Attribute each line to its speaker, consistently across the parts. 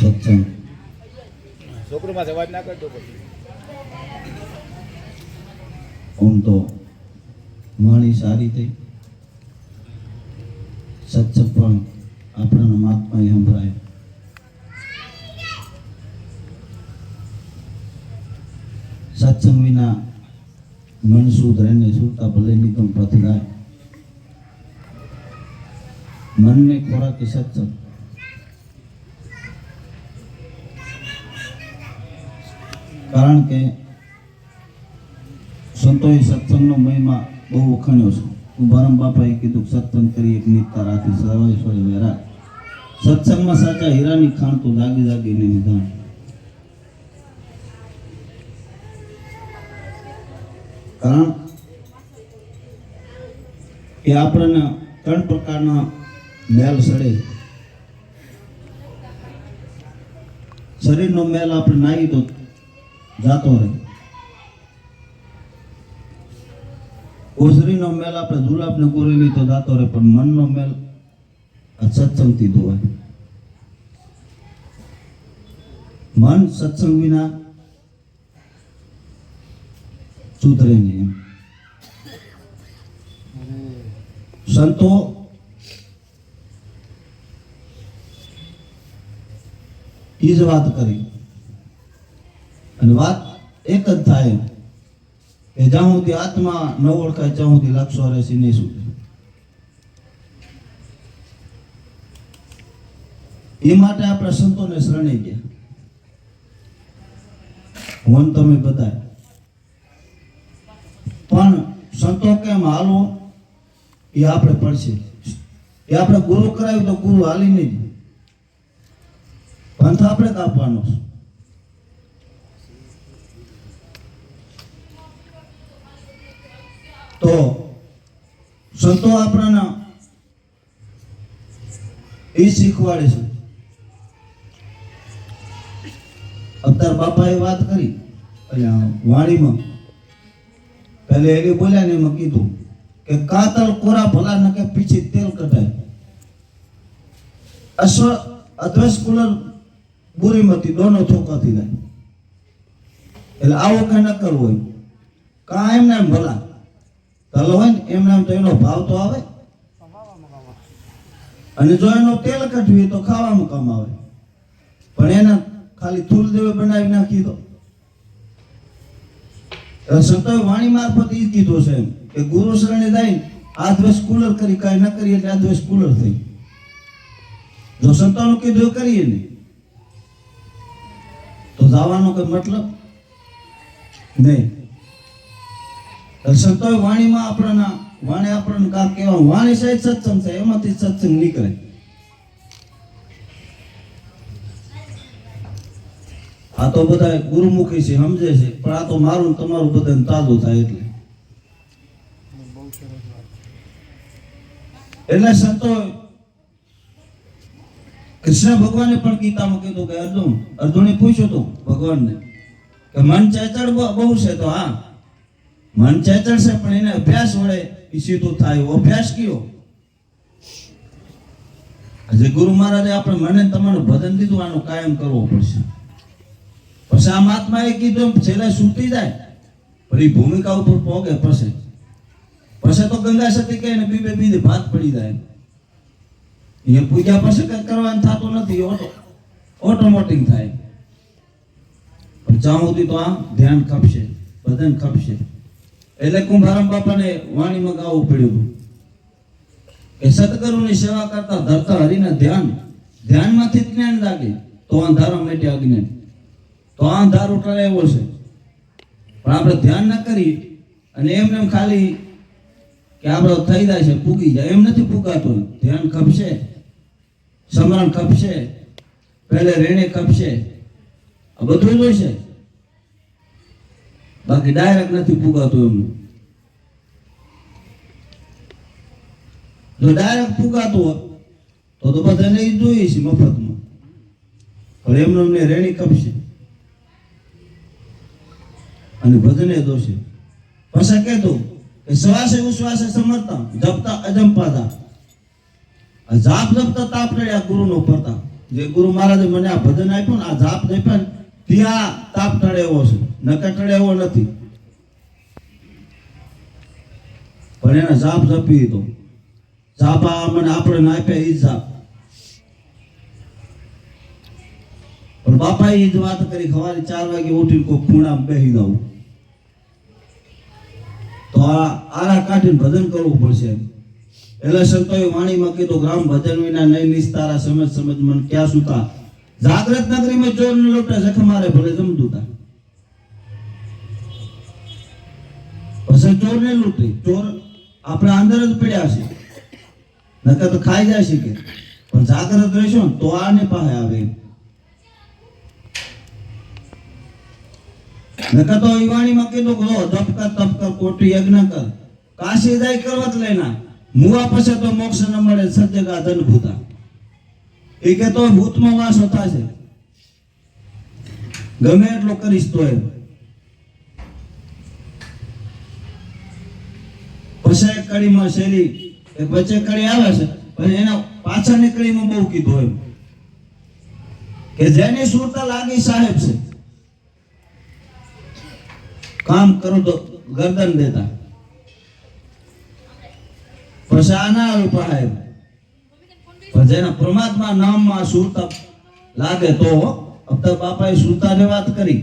Speaker 1: સત્સંગ.
Speaker 2: છોકરોમાં અવાજ ના કરતો પછી.
Speaker 1: તો? વાણી સારી થઈ. સત્સંગ પણ આપણાના મહાત્માએ સંભળાય. સત્સંગ વિના મન સુધરેને સુરતા ભલે નિગમ પથરાય. મનને ખોરાકે સત્સંગ. કારણ કે સંતોએ સત્સંગનો મહિમા બહુ વખાણ્યો છે. ઉભારામ બાપાએ કીધું સત્સંગ કરી એક નીતા રાખી સવાય સોય વેરા સત્સંગમાં સાચા હીરાની ખાણ તો દાગી દાગીને નિધાન કારણ કે આપણને ત્રણ પ્રકારના મેલ સડે શરીરનો મેલ આપણે નાહી તો જાતો રહે ઓસરીનો મેલ આપણે જુલાબને કોરેલી તો જાતો રહે પણ મનનો મેલ આ સત્સંગથી ધોવાય મન સત્સંગ વિના સુધરે નહીં એમ સંતો એ જ વાત કરી અને વાત એક જ થાય કે જ્યાં સુધી આત્મા ન ઓળખાય, ત્યાં સુધી લક્ષો રહેશે નહીં સુધી. એ માટે આપણે સંતોને શરણે ગયા. વન તમે બધા પણ સંતો કેમ હાલો? એ આપણે પડશે. એ આપણે ગુરુ કરાવ્યું તો ગુરુ હાલી નહીં. પંથ આપણે કાપવાનો છે. તો સંતો આપણાના એ શીખવાડે છે. અવતાર બાપાએ વાત કરી વાણીમાં. પહેલે એને બોલ્યા ને એમાં કીધું કે કાતલ કોરા ભલા ન કે પીછી તેલ કઢાય. અશ્વ અધ્વસ કુલર બુરીમતી દોનો ચોકાથી જાય. એટલે આવો કઈ ન કરવો હોય. કા એમને એમ ભલા. તલો હોય ને એમ નામ તો એનો ભાવ તો આવે. અને જો એનો તેલ કઢવી તો ખાવામાં કામ આવે. પણ એના ખાલી થૂલ દેવે બનાવી નાખી એટલે સંતોએ વાણી મારફત ઈ કીધું છે એમ કે ગુરુ શરણે જાય આ દ્વેષ કુલર કરી, કાંઈ ન કરીએ એટલે આ દ્વેષ કુલર થઈ. જો સંતોનું કીધું કરીએ ને, તો જવાનો કઈ મતલબ? નહીં. સંતોએ વાણીમાં આપણને, વાણી આપણને કામ કહેવાનું વાણી સહિત સત્સંગ છે, એમાંથી સત્સંગ નીકળે. આ તો બધા ગુરુમુખી છે, સમજે છે, પણ આ તો મારું તમારું બધાને તાજું થાય એટલે. એટલે સંતો કૃષ્ણ ભગવાને પણ ગીતામાં કીધું કે અર્જુન, અર્જુને પૂછ્યું હતું ભગવાનને કે મન ચેચડ બહુ છે તો હા. મન છે, પણ એને અભ્યાસ વડે એ સીધું થાય. અભ્યાસ કયો? આજે ગુરુ મહારાજે આપણે મને તમારું ભજન દીધું, આનું કાયમ કરવું પડશે. પછી આ એ કીધું છેલ્લે સૂતી જાય ઈ ભૂમિકા ઉપર પોગે પછી. પછી તો ગંગા સતી કહે ને બીબે બીજે ભાત પડી જાય. એ પૂજા પછી કઈ કરવાનું થતું નથી, ઓટો ઓટોમેટિક થાય. પણ જ્યાં તો આ ધ્યાન ખપશે બધાને ખપશે એટલે કુંભારામ બાપાને વાણીમાં ગાવું પડ્યું. કે સદગુરુની સેવા કરતા ધરતા હરિના ધ્યાન, ધ્યાનમાંથી જ્ઞાન લાગે તો અંધારો મેટે અજ્ઞાન તો આ અંધારો ટળે એવો છે. પણ આપણે ધ્યાન ન કરી અને એમને એમ ખાલી કે આપણો થઈ જાય છે પૂગી જાય. એમ નથી પૂગાતું ધ્યાન ખપશે, સમરણ ખપશે, પહેલે રેણે ખપશે. આ બધું જોઈશે બાકી ડાયરેક્ટ નથી ફુગાતું એમનું. જો ડાયરેક્ટ ફુગાતું હોત, તો તો બધાને ઈ જોઈએ છે મફતમાં. પણ એમને અમને રેણી કપશે. અને ભજને દોષે. પછી કહેતું કે શ્વાસે ઉશ્વાસે સમરતા જપતા અજંપાતા આ જાપ જપતા તાપ રડ્યા ગુરુનો પડતા. જે ગુરુ મહારાજે મને આ ભજન આપ્યું ને, આ જાપ આપ્યા ને, ત્યાં તાપ ટળે એવો છે. નકર એવો નથી. પણ એને જાપ જપી દીધો. જાપ આ મને આપણે ના આપ્યા એ જાપ. પણ બાપાએ એ જ વાત કરી, સવારે ચાર વાગે ઉઠીને કોઈ ખૂણામાં બેસી દઉં તો આ આરા કાઢીને ભજન કરવું પડશે એટલે સંતોએ વાણીમાં કીધું, ગ્રામ ભજન વિના નહીં નિસ્તારા, સમજ સમજ મન ક્યાં સુતા. જાગ્રત નગરીમાં ચોર લોટે જખ મારે ભલે જમદુતા પછી ચોર ને લૂંટી. ચોર આપણા અંદર જ પડ્યા છે. નકર તો ખાઈ જાય છે કે. પણ જાગ્રત રહેશો ને, તો આને પાસે આવે. નકર તો ઈ વાણીમાં કીધું કે, લો તપ કર તપ કર કોટી, યજ્ઞ કર. કાશી જાય કરવત લેના મુવા પછી તો મોક્ષ ન મળે સજ્જગા ધન ભૂતા એ કે તો ભૂતમાં વાસો થશે. ગમે એટલો કરીશ તો એમ પછી કડીમાં શૈલી. એ વચ્ચે કડી આવે છે, પણ એના પાછળની કડીમાં બહુ કીધું એમ. કે જેની સુરતા લાગી સાહેબ છે. કામ કરો તો ગરદન દેતા. પછી આના રૂપાય જેના પરમાત્મા નામમાં સુરતા લાગે તો અબતક બાપાએ સુરતાની વાત કરી.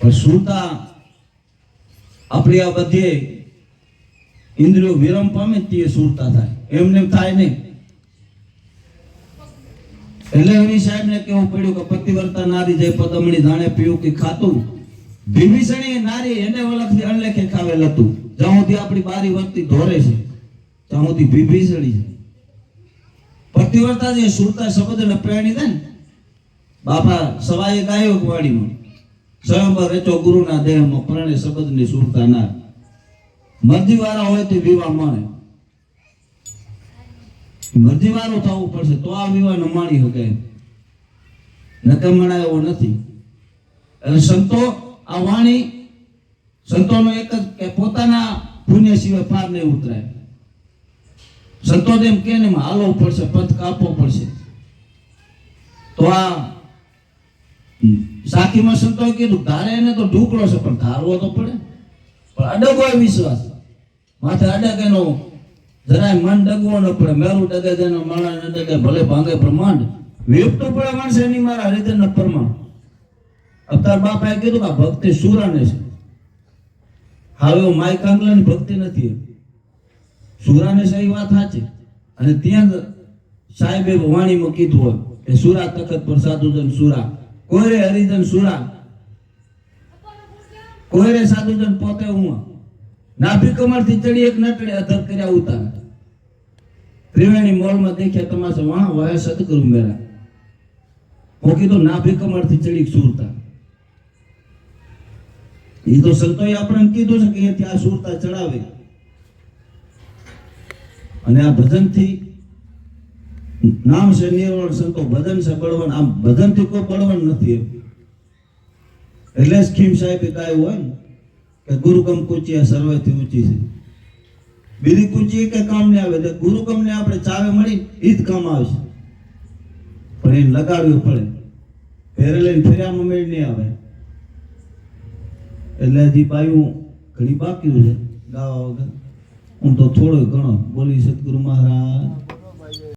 Speaker 1: પણ સુરતા આપણી આ બધી ઇન્દ્રિયો વિરમ પામે તે સુરતા થાય. એમને એમ થાય નહીં. એટલે એની સાહેબને કેવું પડ્યું કે પતિવર્તા નારી જય પદમણી જાણે પીવું કે ખાતું ભીભીષણી નારી એને ઓળખથી અણલેખે ખાવેલ હતું જ્યાં સુધી આપણી બારી વર્તી ધોરે છે, ત્યાં સુધી ભીભીષણી છે. પતિવર્તા જે સુરતા શબ્દ ને પ્રેરણી થાય ને, બાપા સવાએ ગાયો વાડીમાં સ્વયંભર રચો ગુરુના દેહમાં પ્રણે શબ્દની સુરતા ના મરજી વાળા હોય તે વિવાહ માણે. મરજી વાળો થવું પડશે તો આ વિવાહ ન માણી શકે નકમણા એવો નથી. સંતો, આ વાણી સંતોનો એક જ કે પોતાના પુણ્ય સિવાય પાર નહીં ઉતરાય. સંતો એમ કે ને હાલવું પડશે પથ કાપવો પડશે. તો આ સાખીમાં સંતોએ કીધું, ધારે એને તો ઢુકડો છે, પણ ધારવો તો પડે. પણ અડગ વિશ્વાસ. માથે અડગ એનો જરાય મન ડગવો ન પડે. મેરું ડગે તેનો માણા ડગે, ભલે ભાંગે પ્રમાણ વિપતું પડે માણસે એની મારા હૃદય ન પ્રમાણ. અવતાર બાપાએ કીધું કે ભક્તિ સુરાને છે. હવે માય કાંગલાની ભક્તિ નથી. સુરાને સહી વાત સાચી. અને ત્યાં સાહેબે વાણીમાં કીધું હોય કે સુરા તખત પર સાધુજન સુરા. કોઈરે હરિજન સુરા. કોઈરે સાધુજન પોતે હું નાભી કમરથી ચડી એક નટડે અધર કર્યા ઉતાર. ત્રિવેણી મોલમાં દેખ્યા તમાશા, વાહ વાહ સદગુરુ મેરા. હું કીધું, નાભી કમરથી ચડી સુરતા. એ તો સંતોએ આપણને કીધું છે કે આ સુરતા ચડાવે. અને આ ભજનથી નામ છે નિર્વણ સંતો, ભજન છે બળવન આમ ભજનથી કોઈ બળવન નથી એમ. એટલે ખીમ સાહેબે ગાયું હોય ને કે ગુરુકમ કુચી સર્વેથી ઊંચી છે. બીજી કુચી કે કામ નહીં આવે. તો ગુરુકમ ને આપણે ચાવે મળી એ જ કામ આવશે. પણ એને લગાડવું પડે. ફેરે લઈને ફેર્યામાં મેળ નહીં આવે. એટલે હજી પાયું ઘણી બાકી છે. ગાવા વગર. હું તો થોડો ઘણો બોલી સદગુરુ મહારાજ.